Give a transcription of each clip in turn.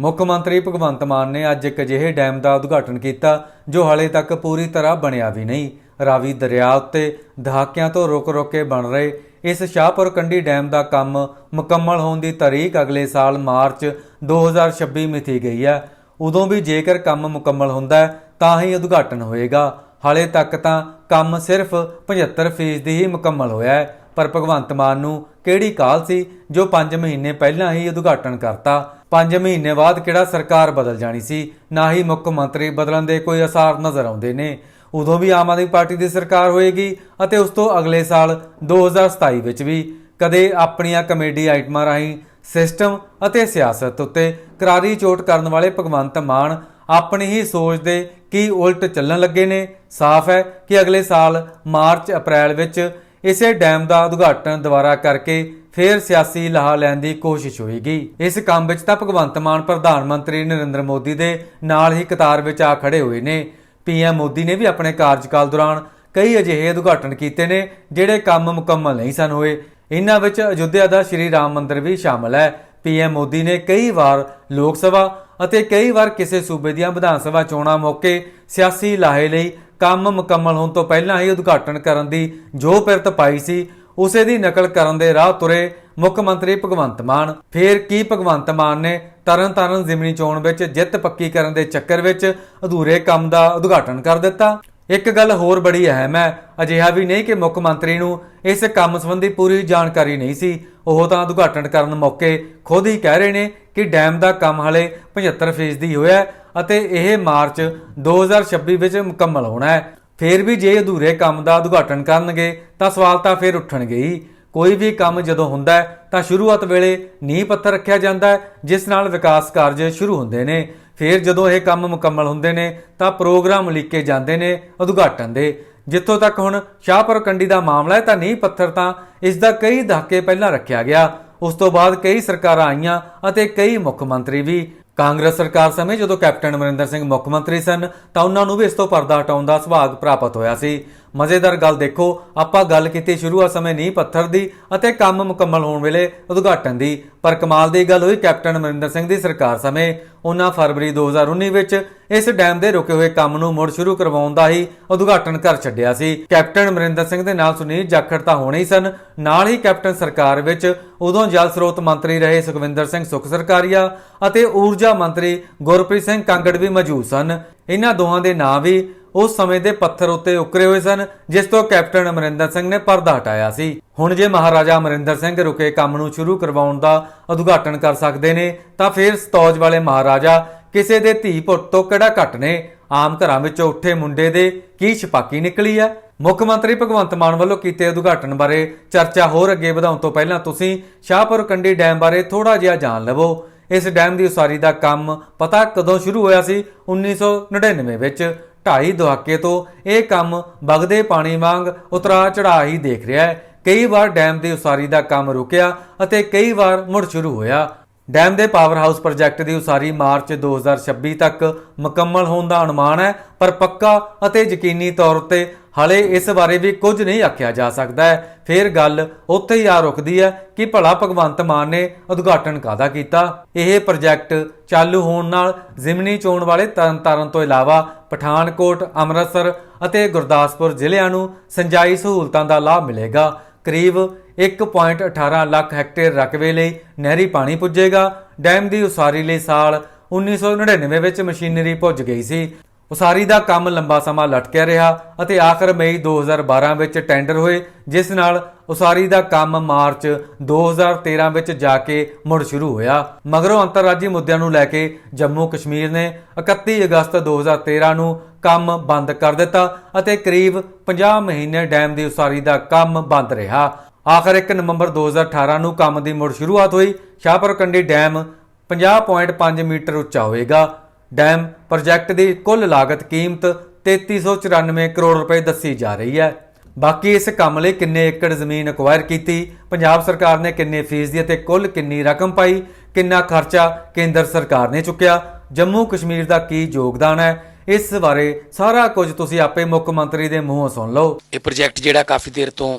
ਮੁੱਖ ਮੰਤਰੀ ਭਗਵੰਤ ਮਾਨ ਨੇ ਅੱਜ ਇੱਕ ਅਜਿਹੇ ਡੈਮ ਦਾ ਉਦਘਾਟਨ ਕੀਤਾ, ਜੋ ਹਾਲੇ ਤੱਕ ਪੂਰੀ ਤਰ੍ਹਾਂ ਬਣਿਆ ਵੀ ਨਹੀਂ। ਰਾਵੀ ਦਰਿਆ ਉੱਤੇ ਦਹਾਕਿਆਂ ਤੋਂ ਰੁਕ-ਰੁਕ ਕੇ ਬਣ ਰਹੇ ਇਸ ਸ਼ਾਹਪੁਰ ਕੰਢੀ ਡੈਮ ਦਾ ਕੰਮ ਮੁਕੰਮਲ ਹੋਣ ਦੀ ਤਾਰੀਖ ਅਗਲੇ ਸਾਲ ਮਾਰਚ 2026 ਮਿਥੀ ਗਈ ਹੈ। ਉਦੋਂ ਵੀ ਜੇਕਰ ਕੰਮ ਮੁਕੰਮਲ ਹੁੰਦਾ ਤਾਂ ਹੀ ਉਦਘਾਟਨ ਹੋਏਗਾ। ਹਾਲੇ ਤੱਕ ਤਾਂ ਕੰਮ ਸਿਰਫ 75% ਹੀ ਮੁਕੰਮਲ ਹੋਇਆ ਹੈ, ਪਰ ਭਗਵੰਤ ਮਾਨ ਨੂੰ ਕਿਹੜੀ ਕਾਲ ਸੀ ਜੋ 5 ਮਹੀਨੇ ਪਹਿਲਾਂ ਹੀ ਉਦਘਾਟਨ ਕਰਤਾ? 5 ਮਹੀਨੇ ਬਾਅਦ ਕਿਹੜਾ ਸਰਕਾਰ ਬਦਲ ਜਾਣੀ ਸੀ? ਨਾ ਹੀ ਮੁੱਖ ਮੰਤਰੀ ਬਦਲਣ ਦੇ ਕੋਈ ਅਸਾਰ ਨਜ਼ਰ ਆਉਂਦੇ ਨੇ। ਉਦੋਂ ਵੀ ਆਮ ਆਦਮੀ ਪਾਰਟੀ ਦੀ ਸਰਕਾਰ ਹੋਏਗੀ ਅਤੇ ਉਸ ਤੋਂ ਅਗਲੇ ਸਾਲ 2027 ਵਿੱਚ ਵੀ ਕਦੇ ਆਪਣੀਆਂ ਕਮੇਡੀ ਆਈਟਮਾਂ ਰਾਹੀਂ ਸਿਸਟਮ ਅਤੇ ਸਿਆਸਤ ਉੱਤੇ ਕਰਾਰੀ ਚੋਟ ਕਰਨ ਵਾਲੇ ਭਗਵੰਤ ਮਾਨ ਆਪਣੀ ਹੀ ਸੋਚ ਦੇ ਕੀ ਉਲਟ ਚੱਲਣ ਲੱਗੇ ਨੇ? ਸਾਫ਼ ਹੈ ਕਿ ਅਗਲੇ ਸਾਲ ਮਾਰਚ ਅਪ੍ਰੈਲ ਵਿੱਚ ਇਸੇ ਡੈਮ ਦਾ ਉਦਘਾਟਨ ਦੁਬਾਰਾ ਕਰਕੇ ਫੇਰ ਸਿਆਸੀ ਲਾਹਾ ਲੈਣ ਦੀ ਕੋਸ਼ਿਸ਼ ਹੋਏਗੀ। ਇਸ ਕੰਮ ਵਿੱਚ ਤਾਂ ਭਗਵੰਤ ਮਾਨ ਪ੍ਰਧਾਨ ਮੰਤਰੀ ਨਰਿੰਦਰ ਮੋਦੀ ਦੇ ਨਾਲ ਹੀ ਕਤਾਰ ਵਿੱਚ ਆ ਖੜੇ ਹੋਏ ਨੇ। ਪੀਐਮ ਮੋਦੀ ਨੇ ਵੀ ਆਪਣੇ ਕਾਰਜਕਾਲ ਦੌਰਾਨ ਕਈ ਅਜਿਹੇ ਉਦਘਾਟਨ ਕੀਤੇ ਨੇ, ਜਿਹੜੇ ਕੰਮ ਮੁਕੰਮਲ ਨਹੀਂ ਸਨ ਹੋਏ। ਇਹਨਾਂ ਵਿੱਚ ਅਯੁੱਧਿਆ ਦਾ ਸ਼੍ਰੀ ਰਾਮ ਮੰਦਿਰ ਵੀ ਸ਼ਾਮਲ ਹੈ। ਪੀਐਮ ਮੋਦੀ ਨੇ ਕਈ ਵਾਰ ਲੋਕ ਸਭਾ ਅਤੇ ਕਈ ਵਾਰ ਕਿਸੇ ਸੂਬੇ ਦੀਆਂ ਵਿਧਾਨ ਸਭਾ ਚੋਣਾਂ ਮੌਕੇ ਸਿਆਸੀ ਲਾਹੇ ਲਈ ਕੰਮ ਮੁਕੰਮਲ ਹੋਣ ਤੋਂ ਪਹਿਲਾਂ ਹੀ ਉਦਘਾਟਨ ਕਰਨ ਦੀ ਜੋ ਪਿਰਤ ਪਾਈ ਸੀ। ਉਸੇ ਦੀ ਨਕਲ ਕਰਨ ਦੇ ਰਾਹ ਤੁਰੇ ਮੁੱਖ ਮੰਤਰੀ ਭਗਵੰਤ ਮਾਨ। ਫੇਰ ਕੀ ਭਗਵੰਤ ਮਾਨ ਨੇ ਤਰਨ ਤਾਰਨ ਜ਼ਿਮਨੀ ਚੋਣ ਵਿੱਚ ਜਿੱਤ ਪੱਕੀ ਕਰਨ ਦੇ ਚੱਕਰ ਵਿੱਚ ਅਧੂਰੇ ਕੰਮ ਦਾ ਉਦਘਾਟਨ ਕਰ ਦਿੱਤਾ? ਇੱਕ ਗੱਲ ਹੋਰ ਬੜੀ ਅਹਿਮ ਹੈ, ਅਜਿਹਾ ਵੀ ਨਹੀਂ ਕਿ ਮੁੱਖ ਮੰਤਰੀ ਨੂੰ ਇਸ ਕੰਮ ਸੰਬੰਧੀ ਪੂਰੀ ਜਾਣਕਾਰੀ ਨਹੀਂ ਸੀ। ਉਹ ਤਾਂ ਉਦਘਾਟਨ ਕਰਨ ਮੌਕੇ ਖੁਦ ਹੀ ਕਹਿ ਰਹੇ ਨੇ ਕਿ ਡੈਮ ਦਾ ਕੰਮ ਹਲੇ 75% ਹੀ ਹੋਇਆ ਅਤੇ ਇਹ ਮਾਰਚ 2026 ਵਿੱਚ ਮੁਕੰਮਲ ਹੋਣਾ ਹੈ। ਫੇਰ ਵੀ ਜੇ ਅਧੂਰੇ ਕੰਮ ਦਾ ਉਦਘਾਟਨ ਕਰਨਗੇ, ਤਾਂ ਸਵਾਲ ਤਾਂ ਫੇਰ ਉੱਠਣਗੇ ਹੀ। ਕੋਈ ਵੀ ਕੰਮ ਜਦੋਂ ਹੁੰਦਾ ਹੈ, ਤਾਂ ਸ਼ੁਰੂਆਤ ਵੇਲੇ ਨੀਂਹ ਪੱਥਰ ਰੱਖਿਆ ਜਾਂਦਾ ਹੈ, ਜਿਸ ਨਾਲ ਵਿਕਾਸ ਕਾਰਜ ਸ਼ੁਰੂ ਹੁੰਦੇ ਨੇ। ਫਿਰ ਜਦੋਂ ਇਹ ਕੰਮ ਮੁਕੰਮਲ ਹੁੰਦੇ ਨੇ, ਤਾਂ ਪ੍ਰੋਗਰਾਮ ਲਿਖੇ ਜਾਂਦੇ ਨੇ ਉਦਘਾਟਨ ਦੇ। ਜਿੱਥੋਂ ਤੱਕ ਹੁਣ ਸ਼ਾਹਪੁਰ ਕੰਡੀ ਦਾ ਮਾਮਲਾ ਹੈ, ਤਾਂ ਨੀਂਹ ਪੱਥਰ ਤਾਂ ਇਸ ਦਾ ਕਈ ਦਹਾਕੇ ਪਹਿਲਾਂ ਰੱਖਿਆ ਗਿਆ। ਉਸ ਤੋਂ ਬਾਅਦ ਕਈ ਸਰਕਾਰਾਂ ਆਈਆਂ ਅਤੇ ਕਈ ਮੁੱਖ ਮੰਤਰੀ ਵੀ ਕਾਂਗਰਸ ਸਰਕਾਰ ਸਮੇਂ ਜਦੋਂ ਕੈਪਟਨ ਅਮਰਿੰਦਰ ਸਿੰਘ ਮੁੱਖ ਮੰਤਰੀ ਸਨ ਤਾਂ ਉਹਨਾਂ ਨੂੰ ਵੀ ਇਸ ਤੋਂ ਪਰਦਾ ਹਟਾਉਣ ਦਾ ਸੁਭਾਗ ਪ੍ਰਾਪਤ ਹੋਇਆ ਸੀ। ਮਜ਼ੇਦਾਰ ਗੱਲ ਦੇਖੋ। ਆਪਾਂ ਗੱਲ ਕੀਤੀ ਸ਼ੁਰੂਆਤ ਸਮੇਂ ਨਹੀਂ ਪੱਥਰ ਦੀ ਅਤੇ ਕੰਮ ਮੁਕੰਮਲ ਹੋਣ ਵੇਲੇ ਉਦਘਾਟਨ ਦੀ। ਪਰ ਕਮਾਲ ਦੀ ਗੱਲ ਹੋਈ ਕੈਪਟਨ ਅਮਰਿੰਦਰ ਸਿੰਘ ਦੀ ਸਰਕਾਰ ਸਮੇਂ। ਉਹਨਾਂ ਫਰਵਰੀ 2019 ਵਿੱਚ ਇਸ ਡੈਮ ਦੇ ਰੁਕੇ ਹੋਏ ਕੰਮ ਨੂੰ ਮੁੜ ਸ਼ੁਰੂ ਕਰਵਾਉਣ ਦਾ ਹੀ ਉਦਘਾਟਨ ਕਰ ਛੱਡਿਆ ਸੀ। ਕੈਪਟਨ ਅਮਰਿੰਦਰ ਸਿੰਘ ਦੇ ਨਾਲ ਸੁਨੀਲ ਜਾਖੜ ਤਾਂ ਹੋਣੇ ਹੀ ਸਨ। ਨਾਲ ਹੀ ਕੈਪਟਨ ਸਰਕਾਰ ਵਿੱਚ ਉਦੋਂ ਜਲ ਸਰੋਤ ਮੰਤਰੀ ਰਹੇ ਸੁਖਵਿੰਦਰ ਸਿੰਘ ਸੁਖ ਸਰਕਾਰੀਆ ਅਤੇ ਊਰਜਾ ਮੰਤਰੀ ਗੁਰਪ੍ਰੀਤ ਸਿੰਘ ਕਾਂਗੜ ਵੀ ਮੌਜੂਦ ਸਨ। ਇਹਨਾਂ ਦੋਹਾਂ ਦੇ ਨਾਂ ਵੀ ਉਸ ਸਮੇਂ ਦੇ ਪੱਥਰ ਉੱਤੇ ਉਕਰੇ ਹੋਏ ਸਨ, ਜਿਸ ਤੋਂ ਕੈਪਟਨ ਅਮਰਿੰਦਰ ਸਿੰਘ ਨੇ ਪਰਦਾ ਹਟਾਇਆ ਸੀ। ਹੁਣ ਜੇ ਮਹਾਰਾਜਾ ਅਮਰਿੰਦਰ ਸਿੰਘ ਰੁਕੇ ਕੰਮ ਨੂੰ ਸ਼ੁਰੂ ਕਰਵਾਉਣ ਦਾ ਉਦਘਾਟਨ ਕਰ ਸਕਦੇ ਨੇ, ਤਾਂ ਫਿਰ ਸਤੌਜ ਵਾਲੇ ਮਹਾਰਾਜਾ ਕਿਸੇ ਦੇ ਧੀ ਪੁੱਤ ਤੋਂ ਕਿਹੜਾ ਘੱਟ ਨੇ? ਆਮ ਘਰਾਂ ਵਿੱਚੋਂ ਉੱਠੇ ਮੁੰਡੇ ਦੇ ਕੀ ਛਪਾਕੀ ਨਿਕਲੀ ਹੈ ਮੁੱਖ ਮੰਤਰੀ ਭਗਵੰਤ ਮਾਨ ਵੱਲੋਂ ਕੀਤੇ ਉਦਘਾਟਨ ਬਾਰੇ ਚਰਚਾ ਹੋਰ ਅੱਗੇ ਵਧਾਉਣ ਤੋਂ ਪਹਿਲਾਂ ਤੁਸੀਂ ਸ਼ਾਹਪੁਰ ਕੰਡੀ ਡੈਮ ਬਾਰੇ ਥੋੜਾ ਜਿਹਾ ਜਾਣ ਲਵੋ। ਇਸ ਡੈਮ ਦੀ ਉਸਾਰੀ ਦਾ ਕੰਮ ਪਤਾ ਕਦੋਂ ਸ਼ੁਰੂ ਹੋਇਆ ਸੀ? 1999 ਵਿੱਚ। ਢਾਈ ਦਹਾਕੇ ਤੋਂ ਇਹ ਕੰਮ ਵਗਦੇ ਪਾਣੀ ਵਾਂਗ ਉਤਰਾ ਚੜਾ ਹੀ ਦੇਖ ਰਿਹਾ ਹੈ। ਕਈ ਵਾਰ ਡੈਮ ਦੀ ਉਸਾਰੀ ਦਾ ਕੰਮ ਰੁਕਿਆ ਅਤੇ ਕਈ ਵਾਰ ਮੁੜ ਸ਼ੁਰੂ ਹੋਇਆ। ਡੈਮ ਦੇ ਪਾਵਰ ਹਾਊਸ ਪ੍ਰੋਜੈਕਟ ਦੀ ਉਸਾਰੀ ਮਾਰਚ 2026 ਤੱਕ ਮੁਕੰਮਲ ਹੋਣ ਦਾ ਅਨੁਮਾਨ ਹੈ, ਪਰ ਪੱਕਾ ਅਤੇ ਯਕੀਨੀ ਤੌਰ ਤੇ ਹਲੇ ਇਸ ਬਾਰੇ ਵੀ ਕੁਝ ਨਹੀਂ ਆਖਿਆ ਜਾ ਸਕਦਾ ਹੈ। ਫਿਰ ਗੱਲ ਉੱਥੇ ਹੀ ਆ ਰੁਕਦੀ ਹੈ ਕਿ ਭਲਾ ਭਗਵੰਤ ਮਾਨ ਨੇ ਉਦਘਾਟਨ ਕਾਦਾ ਕੀਤਾ? ਇਹ ਪ੍ਰੋਜੈਕਟ ਚਾਲੂ ਹੋਣ ਨਾਲ ਜ਼ਿਮਨੀ ਚੋਣ ਵਾਲੇ ਤਰਨਤਾਰਨ ਤੋਂ ਇਲਾਵਾ ਪਠਾਨਕੋਟ, ਅੰਮ੍ਰਿਤਸਰ ਅਤੇ ਗੁਰਦਾਸਪੁਰ ਜ਼ਿਲ੍ਹਿਆਂ ਨੂੰ ਸਿੰਜਾਈ ਸਹੂਲਤਾਂ ਦਾ ਲਾਭ ਮਿਲੇਗਾ। ਕਰੀਬ 1.18 ਲੱਖ ਹੈਕਟੇਅਰ ਰਕਬੇ ਲਈ ਨਹਿਰੀ ਪਾਣੀ ਪੁੱਜੇਗਾ। ਡੈਮ ਦੀ ਉਸਾਰੀ ਲਈ ਸਾਲ 1999 ਵਿੱਚ ਮਸ਼ੀਨਰੀ ਪੁੱਜ ਗਈ ਸੀ। ਉਸਾਰੀ ਦਾ ਕੰਮ ਲੰਬਾ ਸਮਾਂ ਲਟਕਿਆ ਰਿਹਾ ਅਤੇ ਆਖਰ ਮਈ 2012 ਵਿੱਚ ਟੈਂਡਰ ਹੋਏ, ਜਿਸ ਨਾਲ ਉਸਾਰੀ ਦਾ ਕੰਮ ਮਾਰਚ 2013 ਵਿੱਚ ਜਾ ਕੇ ਮੁੜ ਸ਼ੁਰੂ ਹੋਇਆ। ਮਗਰੋਂ ਅੰਤਰਰਾਜੀ ਮੁੱਦਿਆਂ ਨੂੰ ਲੈ ਕੇ ਜੰਮੂ ਕਸ਼ਮੀਰ ਨੇ 31 ਅਗਸਤ 2013 ਨੂੰ ਕੰਮ ਬੰਦ ਕਰ ਦਿੱਤਾ ਅਤੇ ਕਰੀਬ 50 ਮਹੀਨੇ ਡੈਮ ਦੀ ਉਸਾਰੀ ਦਾ ਕੰਮ ਬੰਦ ਰਿਹਾ। ਆਖਰ 1 ਨਵੰਬਰ 2018 ਨੂੰ ਕੰਮ ਦੀ ਮੁੜ ਸ਼ੁਰੂਆਤ ਹੋਈ। ਸ਼ਾਹਪੁਰ ਕੰਡੀ ਡੈਮ 50.5 ਮੀਟਰ ਉੱਚਾ ਹੋਏਗਾ ਡੈਮ ਪ੍ਰੋਜੈਕਟ ਦੀ ਕੁੱਲ ਲਾਗਤ ਕੀਮਤ 3394 ਕਰੋੜ ਰੁਪਏ ਦੱਸੀ ਜਾ ਰਹੀ ਹੈ। ਬਾਕੀ ਇਸ ਕੰਮ ਲਈ ਕਿੰਨੇ ਏਕੜ ਜ਼ਮੀਨ ਅਕਵਾਇਰ ਕੀਤੀ, ਪੰਜਾਬ ਸਰਕਾਰ ਨੇ ਕਿੰਨੇ ਫੀਸਦੀ ਅਤੇ ਕੁੱਲ ਕਿੰਨੀ ਰਕਮ ਪਾਈ, ਕਿੰਨਾ ਖਰਚਾ ਕੇਂਦਰ ਸਰਕਾਰ ਨੇ ਚੁੱਕਿਆ, ਜੰਮੂ ਕਸ਼ਮੀਰ ਦਾ ਕੀ ਯੋਗਦਾਨ ਹੈ, ਇਸ ਬਾਰੇ ਸਾਰਾ ਕੁਝ ਤੁਸੀਂ ਆਪੇ ਮੁੱਖ ਮੰਤਰੀ ਦੇ ਮੂੰਹੋਂ ਸੁਣ ਲਓ। ਇਹ ਪ੍ਰੋਜੈਕਟ ਜਿਹੜਾ ਕਾਫੀ ਦੇਰ ਤੋਂ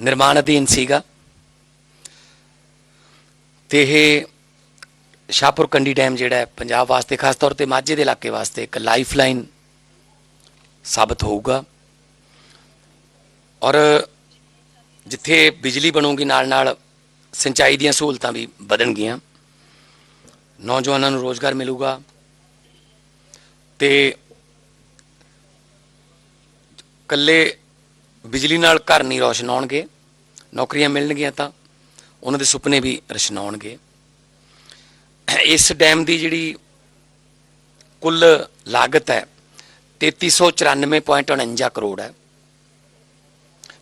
ਨਿਰਮਾਣ ਅਧੀਨ ਸੀਗਾ ਤੇ ਇਹ ਸ਼ਾਹਪੁਰ ਕੰਡੀ ਡੈਮ ਜਿਹੜਾ ਹੈ, ਪੰਜਾਬ ਵਾਸਤੇ, ਖਾਸ ਤੌਰ ਤੇ ਮਾਝੇ ਦੇ ਇਲਾਕੇ ਵਾਸਤੇ ਇੱਕ ਲਾਈਫਲਾਈਨ ਸਾਬਤ ਹੋਊਗਾ। ਔਰ ਜਿੱਥੇ ਬਿਜਲੀ ਬਣੂਗੀ ਨਾਲ ਨਾਲ ਸਿੰਚਾਈ ਦੀਆਂ ਸਹੂਲਤਾਂ ਵੀ ਵਧਣਗੀਆਂ। ਨੌਜਵਾਨਾਂ ਨੂੰ ਰੋਜ਼ਗਾਰ ਮਿਲੂਗਾ। ਤੇ ਕੱਲੇ ਬਿਜਲੀ ਨਾਲ ਘਰ ਨਹੀਂ ਰੋਸ਼ਨ ਹੋਣਗੇ, ਨੌਕਰੀਆਂ ਮਿਲਣਗੀਆਂ ਤਾਂ, ਉਹਨਾਂ ਦੇ ਸੁਪਨੇ ਵੀ ਰਸ਼ਨਾਉਣਗੇ। ਇਸ ਡੈਮ ਦੀ ਜਿਹੜੀ ਕੁੱਲ ਲਾਗਤ ਹੈ 3394.49 ਕਰੋੜ ਹੈ,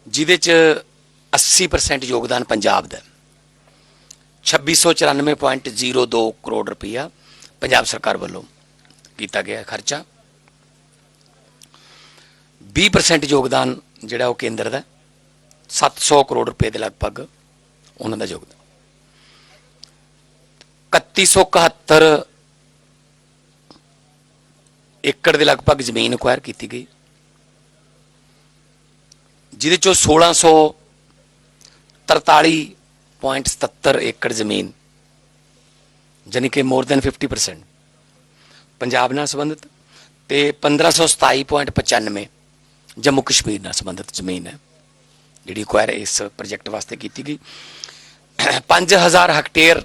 ਜਿਹਦੇ ਚ 80% ਯੋਗਦਾਨ ਪੰਜਾਬ ਦਾ ਹੈ। 2694.02 ਕਰੋੜ ਰੁਪਇਆ ਪੰਜਾਬ ਸਰਕਾਰ ਵੱਲੋਂ ਕੀਤਾ ਗਿਆ ਖਰਚਾ 20% ਯੋਗਦਾਨ ਜਿਹੜਾ ਉਹ ਕੇਂਦਰ ਦਾ ਹੈ। 700 ਕਰੋੜ ਰੁਪਏ ਦੇ ਲਗਭਗ ਉਹਨਾਂ ਦਾ ਯੋਗਦਾਨ 3171 ਏਕੜ ਦੇ ਲਗਭਗ ਜ਼ਮੀਨ ਅਕਵਾਇਰ ਕੀਤੀ ਗਈ। ਜਿਹਦੇ ਚੋਂ 1643.77 ਏਕੜ ਜ਼ਮੀਨ, ਜਾਣੀ ਕਿ ਮੋਰ ਦੈਨ 50% ਪੰਜਾਬ ਨਾਲ ਸੰਬੰਧਿਤ ਤੇ 1527.95 ਜੰਮੂ ਕਸ਼ਮੀਰ ਨਾਲ ਸੰਬੰਧਿਤ ਜ਼ਮੀਨ ਹੈ, ਜਿਹੜੀ ਅਕਵਾਇਰ ਇਸ ਪ੍ਰੋਜੈਕਟ ਵਾਸਤੇ ਕੀਤੀ ਗਈ। 5000 ਹੈਕਟੇਅਰ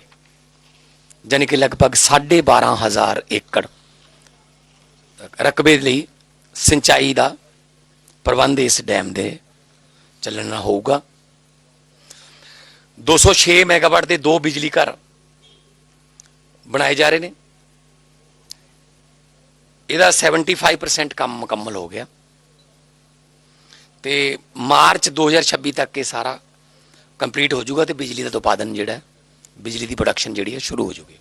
ਜਾਣੀ ਕਿ ਲਗਭਗ 12500 ਏਕੜ। ਰਕਬੇ ਲਈ ਸਿੰਚਾਈ ਦਾ ਪ੍ਰਬੰਧ ਇਸ ਡੈਮ ਦੇ ਚੱਲਣਾ ਹੋਊਗਾ। 206 ਮੈਗਾਵਾਟ ਦੇ ਦੋ ਬਿਜਲੀ ਘਰ ਬਣਾਏ ਜਾ ਰਹੇ ਨੇ। ਇਹਦਾ 75% ਕੰਮ ਮੁਕੰਮਲ ਹੋ ਗਿਆ। ਤੇ ਮਾਰਚ 2026 ਤੱਕ ਇਹ ਸਾਰਾ ਕੰਪਲੀਟ ਹੋ ਜਾਊਗਾ ਤੇ ਬਿਜਲੀ ਦਾ ਉਤਪਾਦਨ ਜਿਹੜਾ ਬਿਜਲੀ ਦੀ ਪ੍ਰੋਡਕਸ਼ਨ ਜਿਹੜੀ ਹੈ ਸ਼ੁਰੂ ਹੋ ਜਾਊਗੀ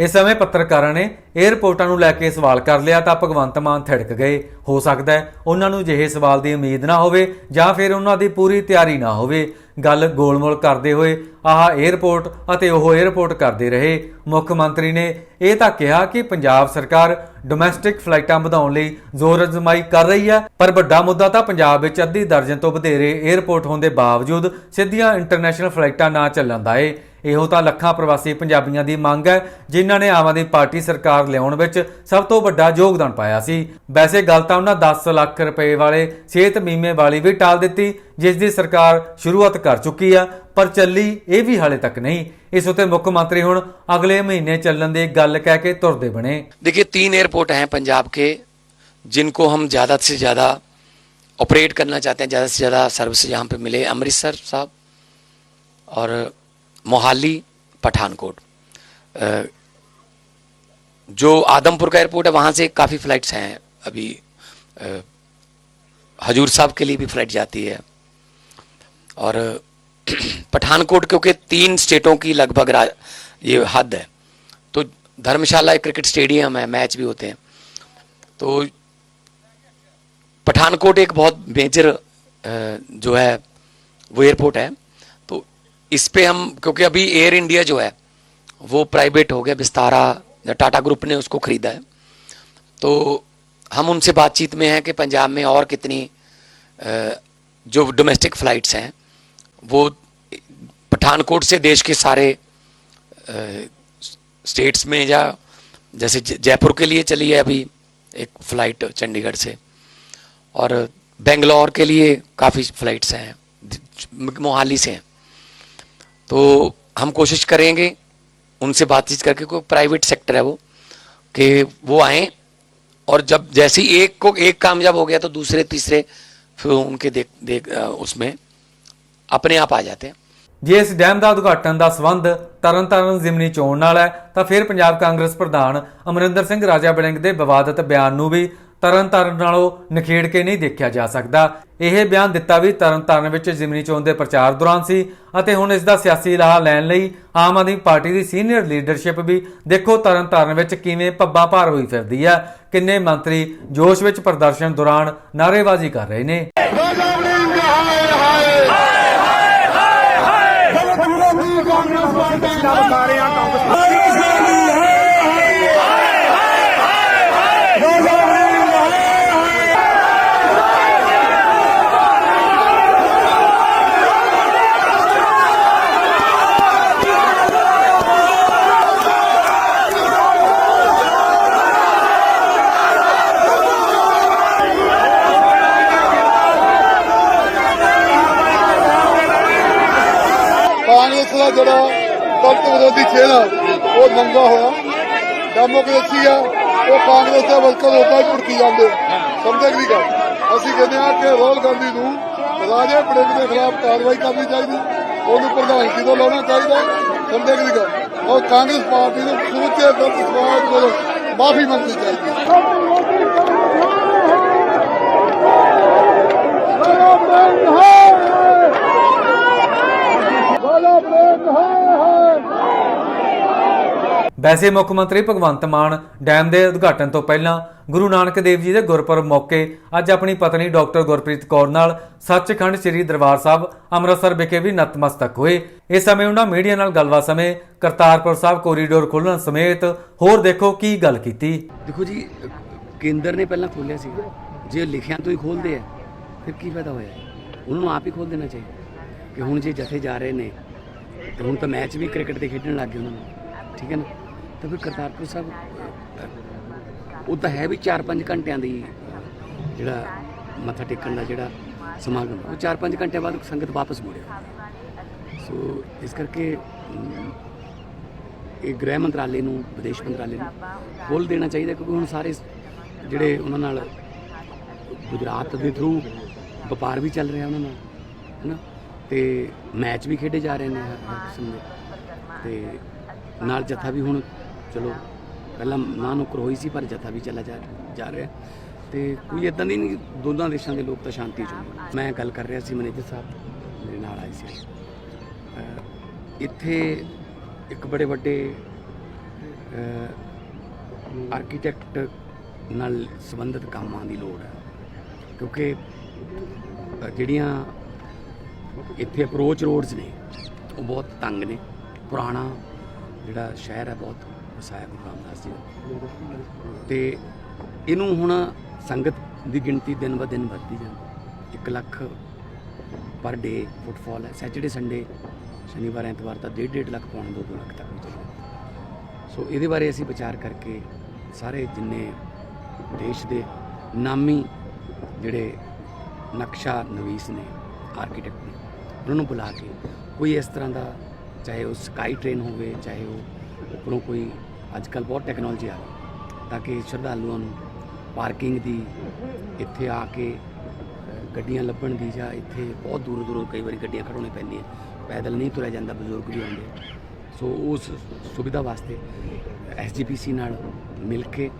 ਇਸ ਸਮੇਂ ਪੱਤਰਕਾਰਾਂ ਨੇ 에ਅਰਪੋਰਟਾਂ ਨੂੰ ਲੈ ਕੇ ਸਵਾਲ ਕਰ ਲਿਆ ਤਾਂ ਭਗਵੰਤ ਮਾਨ ਥੜਕ ਗਏ। ਹੋ ਸਕਦਾ ਹੈ ਉਹਨਾਂ ਨੂੰ ਜਿਹੇ ਸਵਾਲ ਦੀ ਉਮੀਦ ਨਾ ਹੋਵੇ ਜਾਂ ਫਿਰ ਉਹਨਾਂ ਦੀ ਪੂਰੀ ਤਿਆਰੀ ਨਾ ਹੋਵੇ। ਗੱਲ ਗੋਲਮੋਲ ਕਰਦੇ ਹੋਏ ਆਹ 에ਅਰਪੋਰਟ ਅਤੇ ਉਹ 에ਅਰਪੋਰਟ ਕਰਦੇ ਰਹੇ। ਮੁੱਖ ਮੰਤਰੀ ਨੇ ਇਹ ਤਾਂ ਕਿਹਾ ਕਿ ਪੰਜਾਬ ਸਰਕਾਰ ਡੋਮੈਸਟਿਕ ਫਲਾਈਟਾਂ ਵਧਾਉਣ ਲਈ ਜ਼ੋਰ ਅਜ਼ਮਾਈ ਕਰ ਰਹੀ ਹੈ, ਪਰ ਵੱਡਾ ਮੁੱਦਾ ਤਾਂ ਪੰਜਾਬ ਵਿੱਚ ਅੱਧੀ ਦਰਜਨ ਤੋਂ ਵਧੇਰੇ 에ਅਰਪੋਰਟ ਹੋਣ ਦੇ ਬਾਵਜੂਦ ਸਿੱਧੀਆਂ ਇੰਟਰਨੈਸ਼ਨਲ ਫਲਾਈਟਾਂ ਨਾ ਚੱਲਣ ਦਾ ਏ। ਇਹੋ ਤਾਂ ਲੱਖਾਂ ਪ੍ਰਵਾਸੀ ਪੰਜਾਬੀਆਂ ਦੀ ਮੰਗ ਹੈ ਜਿਨ੍ਹਾਂ ਨੇ ਆਮ ਆਦਮੀ ਪਾਰਟੀ ਸਰਕਾਰ ਲਿਆਉਣ ਵਿੱਚ ਸਭ ਤੋਂ ਵੱਡਾ ਯੋਗਦਾਨ ਪਾਇਆ ਸੀ ਵੈਸੇ ਗੱਲ ਤਾਂ ਉਹਨਾਂ 10 ਲੱਖ ਰੁਪਏ ਵਾਲੇ ਸਿਹਤ ਬੀਮੇ ਵਾਲੀ ਵੀ ਟਾਲ ਦਿੱਤੀ ਜਿਸ ਦੀ ਸਰਕਾਰ ਸ਼ੁਰੂਆਤ ਕਰ ਚੁੱਕੀ ਆ ਪਰ ਚੱਲੀ ਇਹ ਵੀ ਹਾਲੇ ਤੱਕ ਨਹੀਂ ਇਸ ਉਤੇ ਮੁੱਖ ਮੰਤਰੀ ਹੁਣ ਅਗਲੇ ਮਹੀਨੇ ਚੱਲਣ ਦੀ ਗੱਲ ਕਹਿ ਕੇ ਤੁਰਦੇ ਬਣੇ देखिए तीन एयरपोर्ट हैं पंजाब के जिनको हम ज़्यादा से ज़्यादा ऑपरेट करना चाहते हैं ज़्यादा से ज़्यादा सर्विस यहाँ पे मिले अमृतसर साहब और मोहाली, पठानकोट। जो आदमपुर का एयरपोर्ट है, वहाँ से काफ़ी फ़्लाइट्स हैं अभी। हजूर साहब के लिए भी फ़्लाइट जाती है। और, पठानकोट, क्योंकि तीन स्टेटों की लगभग ये हद है। तो धर्मशाला, एक क्रिकेट स्टेडियम है मैच भी होते हैं। तो पठानकोट एक बहुत मेजर जो है, वो एयरपोर्ट है। इस पे हम, क्योंकि अभी एयर इंडिया जो है, वो प्राइवेट हो गया विस्तारा टाटा ग्रुप ने उसको खरीदा है। तो हम उनसे बातचीत में हैं कि पंजाब में और कितनी जो डोमेस्टिक फ़्लाइट्स हैं, वो पठानकोट से देश के सारे स्टेट्स में या जैसे जयपुर के लिए चली है अभी एक फ़्लाइट चंडीगढ़ से। और बेंगलोर के लिए काफ़ी फ़्लाइट्स हैं मोहाली से हैं। तो हम कोशिश करेंगे उनसे बातचीत करके कोई प्राइवेट सेक्टर है वो कि वो आए और जब जैसे ही एक को एक कामयाब हो गया तो दूसरे तीसरे फिर उनके देख देख अ, उसमें अपने आप आ जाते हैं ਜੇ ਇਸ ਡੈਮ ਦਾ ਉਦਘਾਟਨ ਦਾ ਸਬੰਧ ਤਰਨਤਾਰਨ ਜ਼ਿਮਨੀ ਚੋਣ ਨਾਲ ਹੈ ਤਾਂ ਫਿਰ ਪੰਜਾਬ ਕਾਂਗਰਸ ਪ੍ਰਧਾਨ ਅਮਰਿੰਦਰ ਸਿੰਘ ਰਾਜਾ ਬੜਿੰਗ ਦੇ ਵਿਵਾਦਤ ਬਿਆਨ ਨੂੰ ਵੀ ਤਰਨਤਾਰਨ ਨਾਲੋਂ ਨਿਖੇੜ ਕੇ ਨਹੀਂ ਦੇਖਿਆ ਜਾ ਸਕਦਾ। ਇਹ ਬਿਆਨ ਦਿੱਤਾ ਵੀ ਤਰਨਤਾਰਨ ਵਿੱਚ ਜ਼ਿਮਨੀ ਚੋਣ ਦੇ ਪ੍ਰਚਾਰ ਦੌਰਾਨ ਸੀ ਅਤੇ ਹੁਣ ਇਸ ਦਾ ਸਿਆਸੀ ਲਾਹਾ ਲੈਣ ਲਈ ਆਮ ਆਦਮੀ ਪਾਰਟੀ ਦੀ ਸੀਨੀਅਰ ਲੀਡਰਸ਼ਿਪ ਵੀ ਦੇਖੋ ਤਰਨਤਾਰਨ ਵਿੱਚ ਕਿਵੇਂ ਪੱਬਾਂ ਭਾਰ ਹੋਈ ਫਿਰਦੀ ਹੈ ਕਿੰਨੇ ਮੰਤਰੀ ਜੋਸ਼ ਵਿੱਚ ਪ੍ਰਦਰਸ਼ਨ ਦੌਰਾਨ ਨਾਅਰੇਬਾਜ਼ੀ ਕਰ ਰਹੇ ਨੇ। ਰਾਜਾ ਵੜਿੰਗ ਹਾਏ ਹਾਏ ਹਾਏ ਹਾਏ ਵਿਰੋਧੀ ਕਾਂਗਰਸ ਪਾਰਟੀ ਨਾਲ ਸਾਰਿਆਂ ਕਾਂਗਰਸ ਰਾਜਾ ਵੜਿੰਗ ਹਾਏ ਹਾਏ ਦਾ ਜਿਹੜਾ ਦਲਿਤ ਵਿਰੋਧੀ ਚਿਹਰਾ ਉਹ ਨੰਗਾ ਹੋਇਆ। ਡੈਮੋਕ੍ਰੇਸੀ ਆ, ਉਹ ਕਾਂਗਰਸ ਦੇ ਵਰਕਰ ਉਦਾਂ ਹੀ ਜਾਂਦੇ। ਸਮਝੇ ਕਿ ਗੱਲ? ਅਸੀਂ ਕਹਿੰਦੇ ਆ ਕਿ ਰਾਹੁਲ ਗਾਂਧੀ ਨੂੰ ਰਾਜੇ ਵੜਿੰਗ ਦੇ ਖਿਲਾਫ ਕਾਰਵਾਈ ਕਰਨੀ ਚਾਹੀਦੀ। ਉਹਨੂੰ ਪ੍ਰਧਾਨਗੀ ਤੋਂ ਲਾਉਣਾ ਚਾਹੀਦਾ। ਸਮਝੇ ਕਿ ਗੱਲ? ਔਰ ਕਾਂਗਰਸ ਪਾਰਟੀ ਨੂੰ ਸਮੁੱਚੇ ਦਲਿਤ ਸਮਾਜ ਕੋਲੋਂ ਮਾਫੀ ਮੰਗਣੀ ਚਾਹੀਦੀ ਹੈ ਵੈਸੇ ਮੁੱਖ ਮੰਤਰੀ ਭਗਵੰਤ ਮਾਨ ਡੈਮ ਦੇ ਉਦਘਾਟਨ ਤੋਂ ਪਹਿਲਾਂ ਗੁਰੂ ਨਾਨਕ ਦੇਵ ਜੀ ਦੇ ਗੁਰਪੁਰਬ ਮੌਕੇ ਅੱਜ ਆਪਣੀ ਪਤਨੀ ਡਾਕਟਰ ਗੁਰਪ੍ਰੀਤ ਕੌਰ ਨਾਲ ਸੱਚਖੰਡ ਸ੍ਰੀ ਦਰਬਾਰ ਸਾਹਿਬ ਅੰਮ੍ਰਿਤਸਰ ਵਿਖੇ ਵੀ ਨਤਮਸਤਕ ਹੋਏ। ਇਸ ਸਮੇਂ ਉਹਨਾਂ ਮੀਡੀਆ ਨਾਲ ਗੱਲਬਾਤ ਸਮੇਂ ਕਰਤਾਰਪੁਰ ਸਾਹਿਬ ਕੋਰੀਡੋਰ ਖੋਲ੍ਹਣ ਸਮੇਤ ਹੋਰ ਦੇਖੋ ਕੀ ਗੱਲ ਕੀਤੀ। ਦੇਖੋ ਜੀ, ਕੇਂਦਰ ਨੇ ਪਹਿਲਾਂ ਖੋਲਿਆ ਸੀ। ਜੇ ਲਿਖਿਆ ਤੋਂ ਹੀ ਖੋਲਦੇ ਆ, ਫਿਰ ਕੀ ਫਾਇਦਾ ਹੋਇਆ? ਉਹਨਾਂ ਨੂੰ ਆਪ ਹੀ ਖੋਲ ਦੇਣਾ ਚਾਹੀਦਾ। ਕਿ ਹੁਣ ਜੇ ਜਥੇ ਜਾ ਰਹੇ ਨੇ ਹੁਣ ਤਾਂ ਮੈਚ ਵੀ ਕ੍ਰਿਕਟ ਦੇ ਖੇਡਣ ਲੱਗ ਗਏ ਉਹਨਾਂ ਨੂੰ। ਠੀਕ ਹੈ ਨਾ? ਤਾਂ ਫਿਰ ਕਰਤਾਰਪੁਰ ਸਾਹਿਬ, ਉਹ ਤਾਂ ਹੈ ਵੀ 4-5 ਘੰਟਿਆਂ ਦੀ ਜਿਹੜਾ ਮੱਥਾ ਟੇਕਣ ਦਾ ਜਿਹੜਾ ਸਮਾਗਮ ਉਹ 4-5 ਘੰਟੇ ਬਾਅਦ ਸੰਗਤ ਵਾਪਸ ਮੁੜਿਆ। ਸੋ ਇਸ ਕਰਕੇ ਇਹ ਗ੍ਰਹਿ ਮੰਤਰਾਲੇ ਨੂੰ, ਵਿਦੇਸ਼ ਮੰਤਰਾਲੇ ਨੂੰ ਖੋਲ ਦੇਣਾ ਚਾਹੀਦਾ, ਕਿਉਂਕਿ ਹੁਣ ਸਾਰੇ ਜਿਹੜੇ ਉਹਨਾਂ ਨਾਲ ਗੁਜਰਾਤ ਦੇ ਥਰੂ ਵਪਾਰ ਵੀ ਚੱਲ ਰਿਹਾ ਉਹਨਾਂ ਨਾਲ, ਹੈਨਾ? ਤੇ ਮੈਚ ਵੀ ਖੇਡੇ ਜਾ ਰਹੇ ਨੇ ਹਰ ਕਿਸਮ ਦੇ। ਤੇ ਨਾਲ ਜੱਥਾ ਵੀ ਹੁਣ ਚਲੋ, ਪਹਿਲਾਂ ਨਾ ਨੁਕਰ ਹੋਈ ਸੀ, ਪਰ ਜਥਾ ਵੀ ਚਲਾ ਜਾ ਜਾ ਰਿਹਾ। ਤੇ ਕੋਈ ਇਦਾਂ ਦੀ ਨਹੀਂ, ਦੋਨਾਂ ਦੇਸ਼ਾਂ ਦੇ ਲੋਕ ਤਾਂ ਸ਼ਾਂਤੀ 'ਚ ਮੈਂ ਗੱਲ ਕਰ ਰਿਹਾ ਸੀ ਮੈਨੇਜਰ ਸਾਹਿਬ, ਮੇਰੇ ਨਾਲ ਆਏ ਸੀ ਇੱਥੇ ਇੱਕ ਬੜੇ ਵੱਡੇ ਆਰਕੀਟੈਕਟ ਨਾਲ ਸੰਬੰਧਿਤ ਕੰਮਾਂ ਦੀ ਲੋੜ ਹੈ। ਕਿਉਂਕਿ ਜਿਹੜੀਆਂ ਇੱਥੇ ਅਪਰੋਚ ਰੋਡਸ ਨੇ, ਉਹ ਬਹੁਤ ਤੰਗ ਨੇ। ਪੁਰਾਣਾ ਜਿਹੜਾ ਸ਼ਹਿਰ ਹੈ ਬਹੁਤ ਵਸਾਇਆ ਗੁਰੂ ਰਾਮਦਾਸ ਜੀ ਦਾ। ਤੇ ਇਹਨੂੰ ਹੁਣ ਸੰਗਤ ਦੀ ਗਿਣਤੀ ਦਿਨ ਬ ਦਿਨ ਵੱਧਦੀ ਜਾਂਦੀ 1 ਲੱਖ ਪਰ ਡੇ ਫੁੱਟਫਾਲ ਹੈ। ਸੈਚਰਡੇ, ਸੰਡੇ, ਸ਼ਨੀਵਾਰ, ਐਤਵਾਰ ਤਾਂ 1.5 ਲੱਖ ਪੌਣੇ 2 ਲੱਖ ਤੱਕ ਵੀ ਚੱਲਦਾ। ਸੋ ਇਹਦੇ ਬਾਰੇ ਅਸੀਂ ਵਿਚਾਰ ਕਰਕੇ ਸਾਰੇ ਜਿੰਨੇ ਦੇਸ਼ ਦੇ ਨਾਮੀ ਜਿਹੜੇ ਨਕਸ਼ਾ ਨਵੀਸ ਨੇ ਆਰਕੀਟੈਕਟ ਨੇ, ਉਹਨਾਂ ਨੂੰ ਬੁਲਾ ਕੇ ਕੋਈ ਇਸ ਤਰ੍ਹਾਂ ਦਾ ਚਾਹੇ ਉਹ ਸਕਾਈ ਟ੍ਰੇਨ ਹੋਵੇ, ਚਾਹੇ ਉਹ ਉੱਪਰੋਂ ਕੋਈ ਅੱਜ ਕੱਲ ਬਹੁਤ ਟੈਕਨੋਲੋਜੀ ਆ ਗਈ, ਤਾਂ ਕਿ ਸ਼ਰਧਾਲੂਆਂ ਨੂੰ ਪਾਰਕਿੰਗ ਦੀ, ਇੱਥੇ ਆ ਕੇ ਗੱਡੀਆਂ ਲੱਭਣ ਦੀ ਜਾਂ ਇੱਥੇ ਬਹੁਤ ਦੂਰੋਂ ਦੂਰੋਂ ਕਈ ਵਾਰੀ ਗੱਡੀਆਂ ਖੜਾਉਣੀ ਪੈਂਦੀਆਂ, ਪੈਦਲ ਨਹੀਂ ਤੁਰਿਆ ਜਾਂਦਾ, ਬਜ਼ੁਰਗ ਵੀ ਹੁੰਦੇ ਸੋ ਉਸ ਸੁਵਿਧਾ ਵਾਸਤੇ ਐਸਜੀਪੀਸੀ ਨਾਲ ਮਿਲ ਕੇ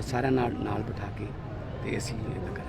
ਸਾਰਿਆਂ ਨਾਲ ਨਾਲ ਬਿਠਾ ਕੇ ਤੇ ਅਸੀਂ ਇਹਦਾ ਕਰਾਂਗੇ।